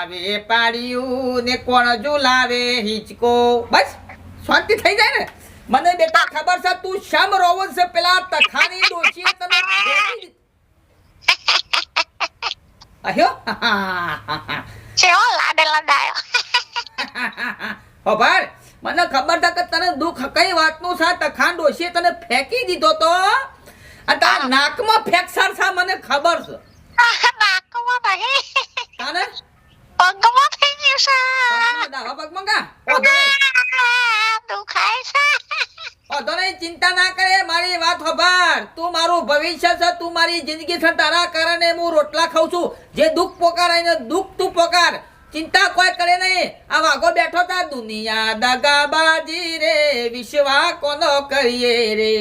ઝુલાવે પાડ્યું ને કોણ ઝુલાવે હિચકો. બસ શાંતિ થઈ જાય ને? મને બેટા ખબર છે તું શમ રોવન છે પેલા તખાની ડોશીએ તને અહ્યો. ચેવો લાડે લડાયો. ખબર મને ખબર છે કે તને દુઃખ કઈ વાતનું છે? તખાન ડોશીએ તને ફેંકી દીધો તો? અને તારા નાકમાં ફેંકસાર છે મને ખબર છે. મારી જિંદગી છે તારા કારણે હું રોટલા ખાઉં છું. જે દુઃખ પોકાર આઈને દુઃખ તું પોકાર. ચિંતા કોઈ કરે નહીં. આ વાઘો બેઠો તા દુનિયા દગાબાજી રે વિશ્વા કોનો કરીએ રે.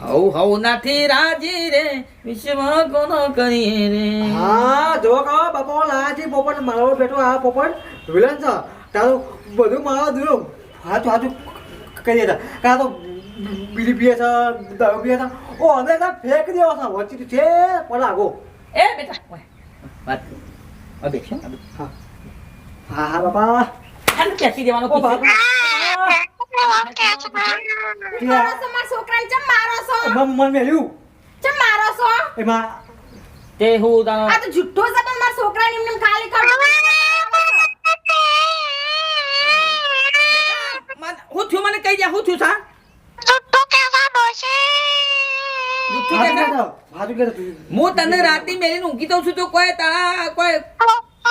હઉ હઉ નથી રાજી રે વિશ્વા કોનો કરીએ રે. હા, જો કહો, બાપા લાજી પોપટ મારો બેઠો આ પોપટ, વિલન છે. તારું બધું મારા દુરો હાથ હાથ કરી દેતા. કાં તો બીડી પીએ છે દારૂ પીએ છે ઓ અંદર ના ફેંક દેવા છે વચ્ચે છે પણ આગો એ બેટા વાત કર. બેસો. હા હા હા બાપા ખાલી બેસી દેવાનું ઓ બાપા એમ હું તને રાતી મેલીને ઊંઘી દઉં છું તો કોઈ તારા કોઈ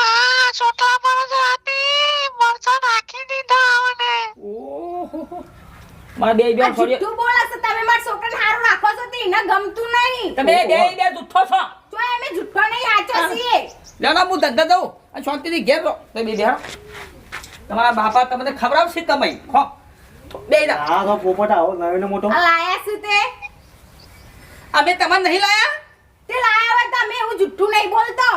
આ ચોટલા પર રાતી મરચા નાખી દીધા મને ઓહો. મારા બે બે ફોડી તું બોલે છે તમે મારા છોકરાને હારું રાખો છો તે એને ગમતું નહીં. તમે બે બે જુઠ્ઠો છો. તો અમે જુઠ્ઠો નહીં આચો છીએ. લેલો હું ધંધા દઉં અને શાંતિથી ઘેર રહો. તમે બે બેહો. તમારા બાપા તમને ખવડાવશે કમાઈ. ખો. બે હા તો પોપટ આવો નવીન મોટો. આ લાયા શું તે? અમે તમને નહીં લાયા? તે લાયા હોય તમે હું જુઠ્ઠું નહીં બોલતો.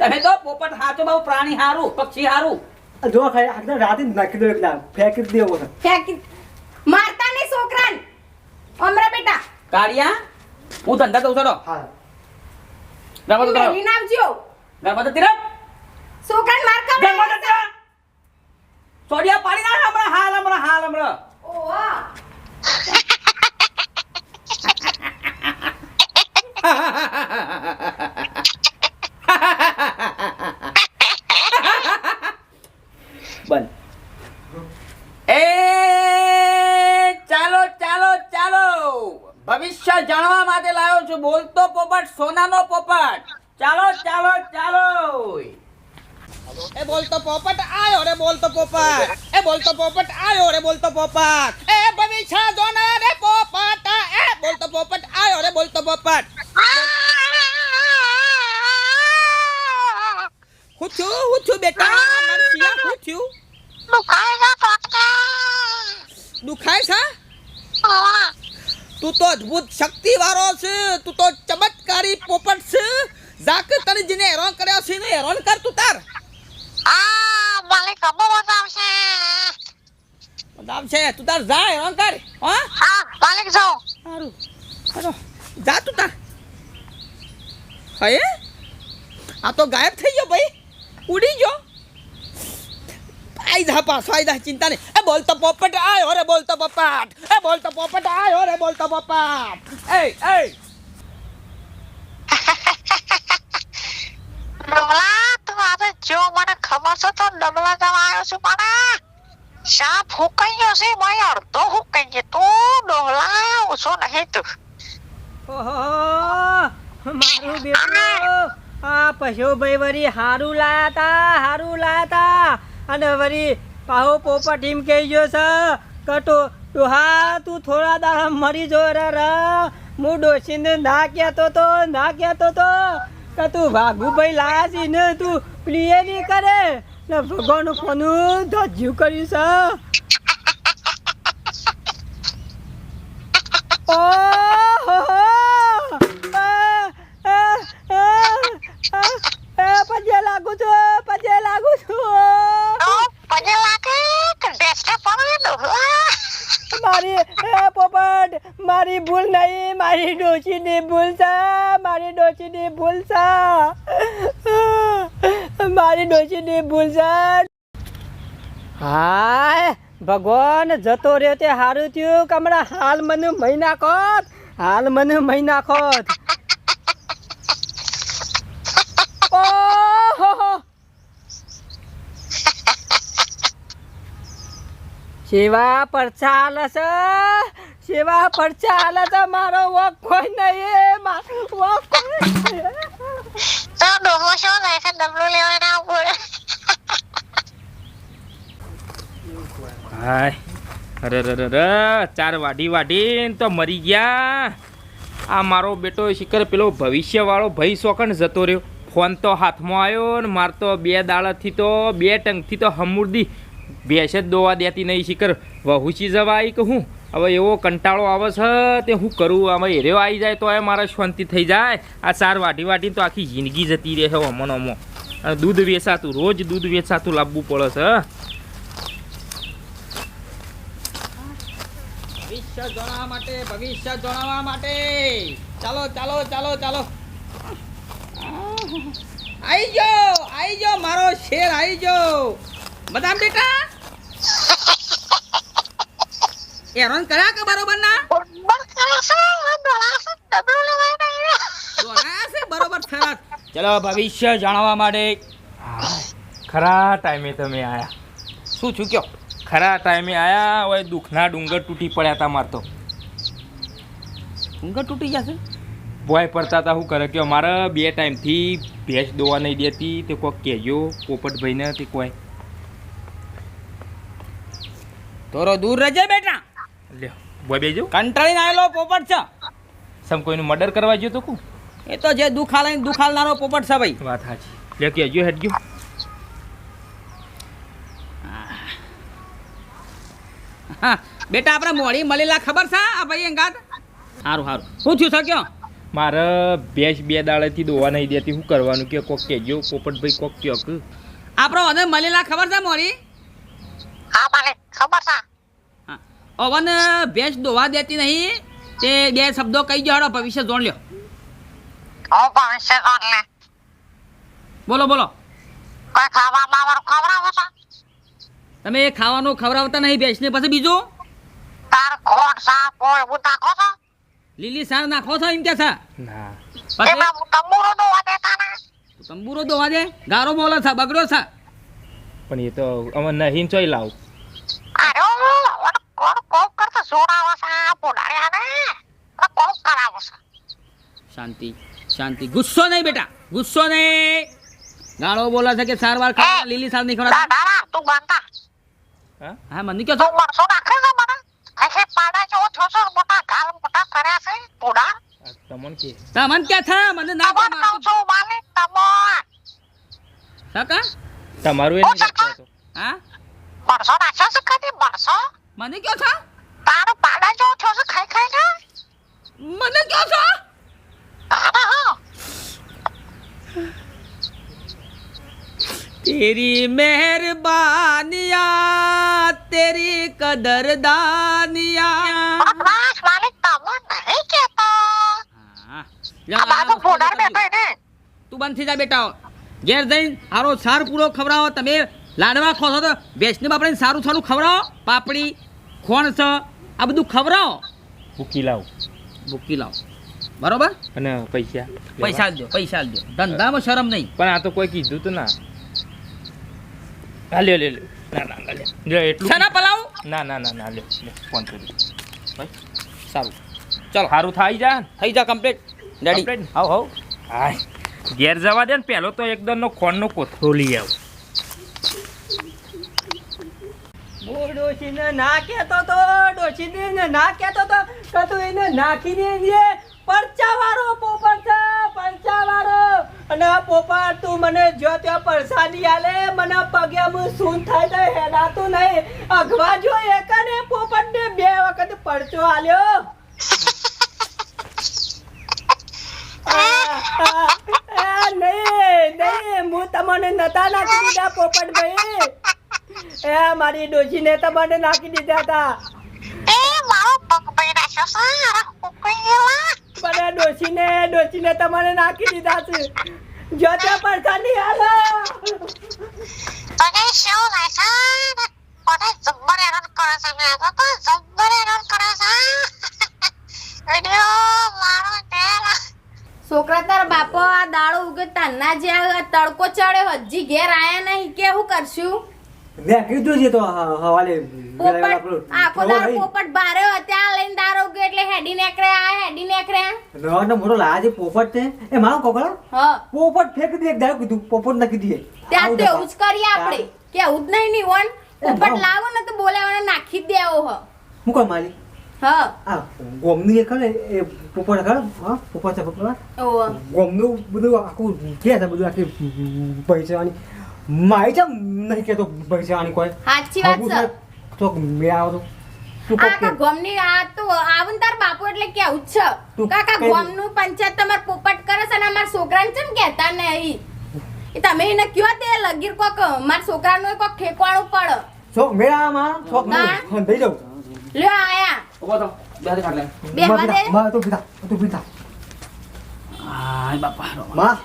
તમે તો પોપટ હાચો બહુ પ્રાણી હારું પક્ષી હારું. જો ખાઈ આખી રાતે નાખી દો એકદમ ફેંકી દેવો. ફેંકી મારતા નહીં છોકરાન. અમરા બેટા. કાળિયા હું ધંધા દઉં છો હા. ગરબા તો કરો. નામ આવજો. ગરબા તો તીરપ છોકરાને માર ખાવ ગરબા તો તીરપ સોડિયા પાડી નાખ હમણાં હાલ હમણાં હાલ હમણાં ઓહો બન એ ચાલો ચાલો ચાલો ભવિષ્ય જાણવા માટે લાવ્યો છું બોલતો પોપટ સોનાનો પોપટ ચાલો ચાલો ચાલો એ બોલતો પોપટ આયો રે બોલતો પોપટ. એ બોલતો પોપટ આયો રે બોલતો પોપટ. એ ભવિષ્ય જોનાર રે પોપટ. એ બોલતો પોપટ આયો રે બોલતો પોપટ. હું છું હું છું બેટા મરસિયા હું છું. દુખાય છે? પોપટ દુખાય છે તું તો અદ્ભુત શક્તિ વાળો છે, તું તો ચમત્કારી પોપટ છે. જાક તને જેને હેરાન કર્યા છે એને હેરાન કર તું તાર. આ માલિક બહુ બતાવશે બદામ છે તું તાર જા હેરાન હા? હા માલિક જાઓ સારું ચાલો જા તું તાર. હે? આ તો ગાયબ થઈ ગયો ભાઈ. ઉડી ગયો. આઈ જા પાછો આઈ જા ચિંતા નહીં. એ બોલતો પોપટ આયો રે બોલતો પોપટ. એ બોલતો પોપટ આયો રે બોલતો પોપટ. એ એ આજે જો મને ખબર છે તો ડબલા જવા છું, પણ સાપ હુકાઈ ગયો છે? ભાઈ અડધો હુકાઈ ગયો તું ડોલા ઓછો નહીં તું. મારું બેટું, આ પશુભાઈ વરી હારું લાયા તા, હારું લાયા તા. અને વળી પાહો પોપા ટીમ કહી ગયો છે, કટો હા, તું થોડા દાડા મરી જો, ર મુડો ડોસીને ના કહેતો તો, ના કહેતો તો. કે તું વાઘુભાઈ લાયા છે ને તું પ્લે નહીં કરે. ને ભગવાનનું ફોનું ધજ્યું કર્યું છે ઓહો પજે લાગુ છું પજે લાગુ છું તો પગે લાગે કે ડેસ્ટે પડે ડોલા મારી એ પોપટ મારી ભૂલ નહીં મારી ડોશીની ભૂલ છે મારી ડોશીની ભૂલ છે મારી ડોશીની ભૂલ છે હાય ભગવાન જતો રહ્યો તે સારું થયું કે હમણાં હાલ મને મહી નાખોત. હાલ મને મહી નાખોત. સેવા પરચા હાલે છે સેવા પરચા હાલે છે મારો વોક કોઈ નહીં મારો વોક કોઈ તો ડોહો શો થાય છે? ડબલો લેવાના ઉપર હાય. અરે ર ચાર વાઢી વાઢીને તો મરી ગયા. આ મારો બેટો શિખર, પેલો ભવિષ્યવાળો ભાઈ શોખન જતો રહ્યો. ફોન તો હાથમાં આવ્યો ને માર તો બે દાડાથી તો, બે ટંકથી તો હમુરદી. ભેંસ જ દોવા દેતી નહીં શિખર. વહુચી જવા કે હું? હવે એવો કંટાળો આવે છે તે હું કરું? હવે એર્યો આવી જાય તો એ મારે શાંતિ થઈ જાય. આ ચાર વાઢી વાઢી તો આખી જિંદગી જતી રહે અમન અમો. દૂધ વેચાતું, રોજ દૂધ વેચાતું લાવવું પડે છે ભવિષ્ય જણાવવા માટે ભવિષ્ય જણાવવા માટે. ચાલો ચાલો ચાલો ચાલો. આઈ ગયો આઈ ગયો મારો શેર આઈ ગયો. બધા બેટા? હેરાન કર્યા કે બરોબર ના બરોબર થયા ચલો ભવિષ્ય જાણવા માટે. ખરા ટાઈમે તમે આયા. શું છું કયો? ખરા ટાઈમે આયા હવે દુઃખના ડુંગર તૂટી પડ્યા હતા માર તો. ડુંગર તૂટી જશે ભોય પડતા હતા શું કરે કે અમારે બે ટાઈમથી ભેંસ દોવા નહીં દેતી. તે કોઈક કહેજો પોપટભાઈને તે કોઈ તોરો દૂર રહેજે બેટા. લ્યો બોય બેજો. કંટાળીને આવેલો પોપટ છે. સમ કોઈનું મર્ડર કરવા ગયો તો કું એ તો જે દુખાલાઈ દુખાલનારો પોપટ છે ભાઈ. વાત સાચી. લે કહેજો હેડજો. હા. બેટા આપણે મોડી મળેલા ખબર છે આ ભાઈ અંગાત સારું સારું શું થયું સર કયો? મારે ભેંસ બે દાડેથી દોવા નહીં દેતી. શું કરવાનું કે કોક કહેજો પોપટભાઈ કોક કયો આપણો હવે મળેલા ખબર છે મોડી? હા મને ખબર છે. અવન ભેંસ દોવા દેતી નહીં તે બે શબ્દો કહી ગયો હાડો ભવિષ્ય જોણ લ્યો. ભવિષ્ય લે. બોલો બોલો. કોઈ ખાવા અમારું ખવડાવો છો? તમે એ ખાવાનું ખવડાવતા નહીં ભેંસને પછી બીજું? તાર ખોટ સાપ હોય હું નાખો છો? લીલી સાર નાખો છો એમ કે છે? ના. પછી? તંબુરો દો દેતા તાના. તંબુરો દો દે ગારો બોલે છે બગડો છે? પણ એ તો અમે નહીં ચોઈ લાવ. અરે ઓલો કોણ કોક કરતા જોડાવો છે આ આને. કોક કરાવો છે શાંતિ શાંતિ. ગુસ્સો નહીં બેટા ગુસ્સો નહીં. ગાળો બોલે છે કે સારવાર ખાવા લીલી સાર નહીં ખવડાવતા? તું બાંધતા હા? મને કયો છો તું મરસો નાખે છે મને. ऐसे પાડા જો છો મોટા ગાલ મોટા કર્યા છે પોડા તમન કે. તમન કે થા મને ના તમોન કહું છું માલિક તમોન. સકા તમારું એ નહીં રાખતો હા? મરસો રાખે છે કદી મરસો મને કયો છો તારો પાડા જેવો છો છે ખાઈ ખાઈ ને મને કયો છો હા હા तेरी मेहरबानिया तेरी कदरदानिया બસ માલિક તમોન નહીં કેતો હા. આ બાજુ બોડાર બેઠો ને તું બંધ થઈ જા બેટા ઘેર જઈને હારો સાર પૂરો ખવડાવો તમે લાડવા ખો છો તો ભેંસને બાપડે સારું સારું ખવડાવો પાપડી ખોણ છે આ બધું ખવડાવો ભૂકી લાવ ભૂકી લાવો બરોબર અને પૈસા પૈસા આલજો પૈસા આલજો ધંધામાં શરમ નહીં પણ આ તો કોઈ કીધું તો ના હા લ્યો લ્યો. ના ના ના લ્યો. લ્યો એટલું શાના પલાવ? ના ના ના ના લ્યો લ્યો ફોન કરી સારું. ચાલો. સારું થાય જા. થઈ જા કમ્પ્લીટ. Daddy Complete? હાવ હાવ. હાય. ઘેર જવા દે ને પહેલો તો એકદમનો ખોણનો કોથરો લઈ આવ. ડોશીને ના કહેતો તો ડોશીને ના કહેતો તો કે તું એને નાખીને દે પરચાવાળો પોપર અને આ પોપટ તું મને જો ત્યાં પરસાદી આલે, મને પગે હું શું થાય તો હેડાતું નહીં. અઘવા જો એક ને પોપટ ને બે વખત પરચો આલ્યો. નહીં નહીં, હું તમને નતા નાખી દીધા પોપટ ભાઈ એ મારી ડોશીને તમને નાખી દીધા હતા. એ, મારો પગ ભાઈ રાખ્યો સારા હું ગયેલા ને ડોસીને તમારે નાખી દીધા છે. જો તે નહીં હાલો. તને શું લાગે? મને જબ્બર હેરાન કરે છે મેં તો તો જબ્બર હેરાન કરે છે. વિડિયો મારો તેલ છોકરા તાર બાપો આ દાડો ઉગે તાના જે તડકો ચડ્યો હજી ઘેર આયા નહીં કેવું કરશું? મેં કીધું છે તો હવાલે પોપટ આખો નવો પોપટ બારે ત્યાં લઈને દારો ગયો એટલે હેડી નેકરે આ હેડી નેકરે નવો ને મોટો લાયા છે પોપટ છે. એ મારો કોકડો હા. પોપટ ફેંકી દે એક દાડો કીધું પોપટ નાખી દે ત્યાં તો એવું જ કરીએ આપણે. કેવું જ નહીં ની વન પોપટ લાવો ને તો બોલાવાને નાખી દેવો હ. હું કહું માલી હા. આ ગોમની એ ખરે એ પોપટ ખરે હા પોપટ છે પોપટ. ગોમનું બધું આખું કે છે બધું આખી પૈસાની મારી છે નહીં કેતો પૈસાની કોઈ. સાચી વાત છે તો મે આવતો તું. કોક ગોમની આ તો આવન તાર બાપુ એટલે કેવું છે? કાકા ગોમનું પંચાયત તમાર પોપટ કરે છે અને અમાર છોકરાને ચમ કહેતા નહીં? એ તમે એને કયો તે લગીર કોક? માર છોકરાનું કોક ઠેકવાણું પડે. છો મેળામાં છોક ના. હું? દઈ જાવ લ્યો આયા. ઊભો તો બે હાથે ખાટલે બેહવા દે. માં તો પીતા તો પીતા આય બાપા રો. માં.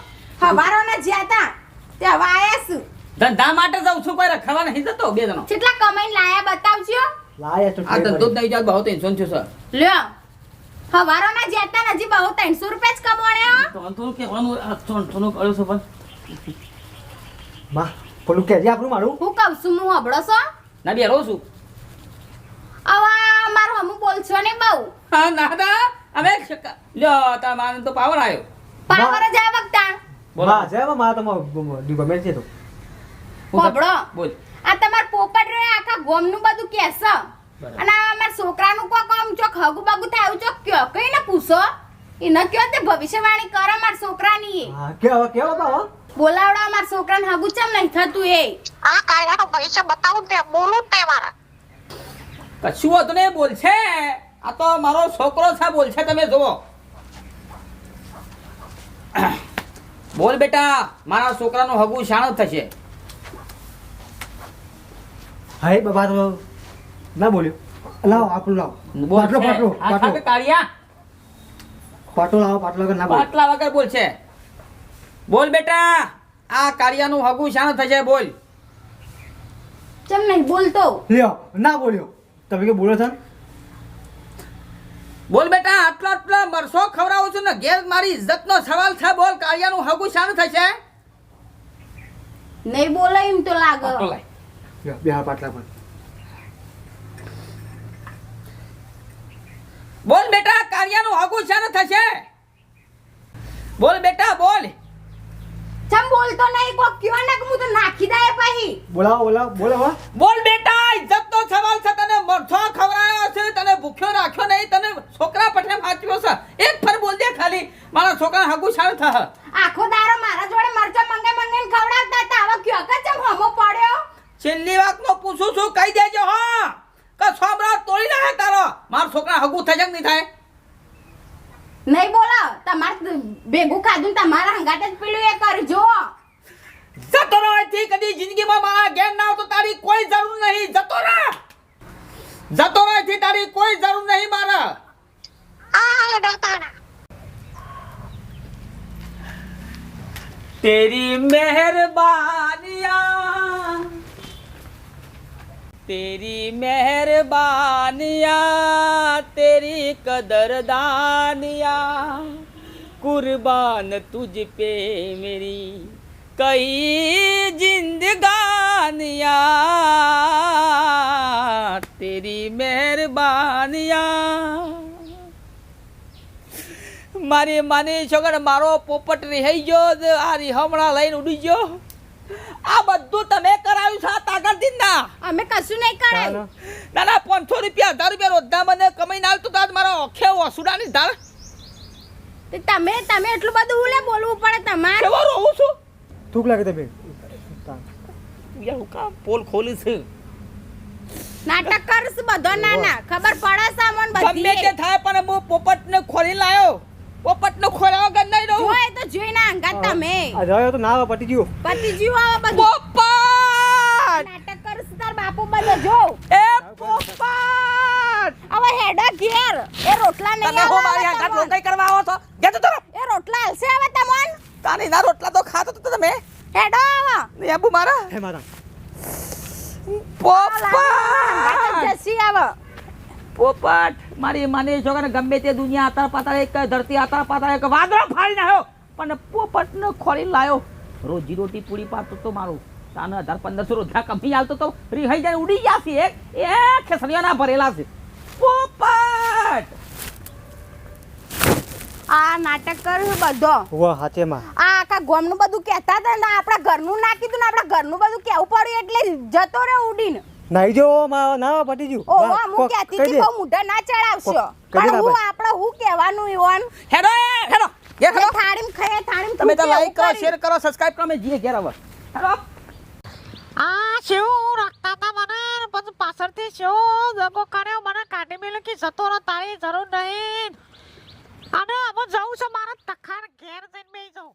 હવારોના જ્યાં તા તે હવે આયા છું ધંધા માટે જાઉં છું કોઈ રખાવા નહીં જતો બે જણો કેટલા કમાઈ લાયા બતાવજો લાયા તો આ ધંધો જ નહીં જાત બહુ ટેન્શન છે સર લ્યો હવારો ના જેતા નજી બહુ ત્રણસો રૂપિયા જ કમાણ્યા હો. તો કહેવાનું આ થોડું થોડું કર્યું છે પણ માં પેલું કે આપણું મારું હું કહું છું હું હબળો છો ના બે રહું છું આવા મારું હમું બોલશો ને બહુ હા ના ના અમે લ્યો તા માને તો પાવર આવ્યો પાવર જ આ વખતા બોલા માં છે માં તમારું ગમે છે તો હું બોલ. આ તમાર પોપટ રે આખા ગોમનું બધું કેસ. અને આ અમાર છોકરાનું કો કામ ચોક હગુ બગુ થાય એવું ચોક કયો? કઈ ને પૂછો. એને કયો તે ભવિષ્યવાણી કરો માર છોકરાની એ. હા કેવો કેવા બાવા બોલાવડા માર છોકરાને હગુ ચમ નહીં થતું એ. આ કાયદાનું ભવિષ્ય બતાવું તે બોલું તે મારા. કશું હોતું નહીં બોલ છે આ તો મારો છોકરો છે બોલ છે તમે જુઓ. બોલ બેટા મારા છોકરાનું હગુ શાણ થશે. હાય બાબા તો ના બોલ્યો. લાવો આપણું લાવો. બોલ પાટલો. પાટલો પાટલો. કાળિયા પાટલો લાવો પાટલો વગર ના બોલ. પાટલા વગર બોલ છે. બોલ બેટા આ કાળિયાનું હગું શાણ થશે બોલ. ચમ નહીં બોલતો લ્યો ના બોલ્યો. તમે કે બોલો છો? બોલ બેટા આટલો આટલો મરસો ખવડાવું છું ને ઘેર મારી ઇજ્જતનો સવાલ છે બોલ કાળિયાનું હગું શાણ થશે? નહીં બોલે એમ તો લાગે. પાટલો બે પાટલા પર બોલ બેટા કાળિયાનું હગું શાણ થશે? બોલ બેટા બોલ. ચમ બોલતો નહીં કોક કયો ને હું તો નાખી દે પછી. બોલાવો બોલાવો બોલાવો બોલ બેટા ઇજ્જતનો સવાલ છે તને મરસો ખવડાયો છે તને ભૂખ્યો રાખ્યો નહીં તને છોકરા પઠે માચ્યો છે. એક ફર બોલ દે ખાલી મારા છોકરા હગું શાણ થશે. આખો દારો મારા જોડે મરચા મંગે મંગાઈને ખવડાવતા હતા હવે કયો કે ચમ હમો પડ્યો? છેલ્લી વાતનો પૂછું છું કહી દેજો હા કે સોમરા તોડી નાખે તારો મારા છોકરા હગું થશે કે નહીં થાય નહીં બોલો તમારે ભેગું ખાધું ને તમારા હંગાટ જ પેલું એ કરજો જતો રહો અહીંથી કદી જિંદગીમાં મારા ઘેર ના આવતો તારી કોઈ જરૂર નહીં જતો રહે જતો રહો અહીંથી તારી કોઈ જરૂર નહીં મારે આ ડોતાના तेरी मेहरबानियाँ તેરી મહેરબાનિયા તેરી કદરદાનિયા કુરબાન તુજ પે મેરી કઈ જિંદગાનિયા તેરી મહેરબાનિયા મારી માની છોકરા મારો પોપટ રિહાઈ ગયો આ હમણાં લઈને ઉડી ગયો આ બધું તમે કરાવ્યું છે તાગર દિનના અમે કશું નહીં કરાયું. ના ના પાંચસો રૂપિયા હજાર રૂપિયા રોજના મને કમાઈને આવતું તો મારા ઓખે વસુડાની ધાર. તમે તમે એટલું બધું ઉલે બોલવું પડે તમારે. કેવો રહું છું? થૂક લાગે તમે યાર હું કામ પોલ ખોલી છે? નાટક કરશ બધો ના ના ખબર પડે સામાન બધી. ગમે તે થાય પણ હું પોપટને ખોલી લાયો. પોપટનો ખોળા વગર નહીં રહું. હોય તો જોઈ ના અંગાત તમે. રહ્યો તો ના પટી ગયો. પટી ગયો આ બધું. પોપટ! નાટક કર સુધાર બાપુ બનો જો. એ પોપટ! હવે હેડા ઘેર. એ રોટલા નહીં તમે હો મારી અંગાત લોકાઈ કરવા આવો છો? જે તો તરફ એ રોટલા હલશે હવે તમોન તાની ના રોટલા તો ખાતો તો તમે. હેડો આવા. ને અબુ મારા. હે મારા. પોપટ! જસી આવા. પોપટ મારી માની છોકરાને ગમે તે દુનિયા આતર પાતાળ એક ધરતી આતર પાતાળ એક વાદળો ફાડી નાખ્યો પણ પોપટને ખોરી લાયો. રોજી રોટી પૂરી પાડતો તો મારું. તાને હજાર પંદરસો રોજના કમી આવતો તો રિહાઈ જાય ઉડી ગયા છે એક એ ખેસરીઓના ભરેલા છે. પોપટ! આ નાટક કર્યું બધો. વાહ હાથેમાં. આ આખા ગોમનું બધું કહેતા હતા ને આપણા ઘરનું ના કીધું ને આપણા ઘરનું બધું કેવું પડ્યું એટલે જતો રહ્યો ઉડીને. નાઈ જો માં ના પટી ગયું ઓ વાહ, કહી હતી બહુ મોઢા ના ચડાવશો. પણ હું આપણે હું કહેવાનું ઈવન? હેડો હેડો. એ હેડો. થાળીમ ખાઈએ થાળીમ તમે તો લાઈક કરો શેર કરો સબસ્ક્રાઇબ કરો મે જીએ ઘેર આવો. હેડો. આ શિવ રાખતા તા મને? પછી પાછળથી શિવ જગો કર્યો મને કાઢી મેલ્યો કે જતો રહો તારી જરૂર નહીં. અને હવે જવું છે મારા તખાર ઘેર જઈને બેસી જાઉં.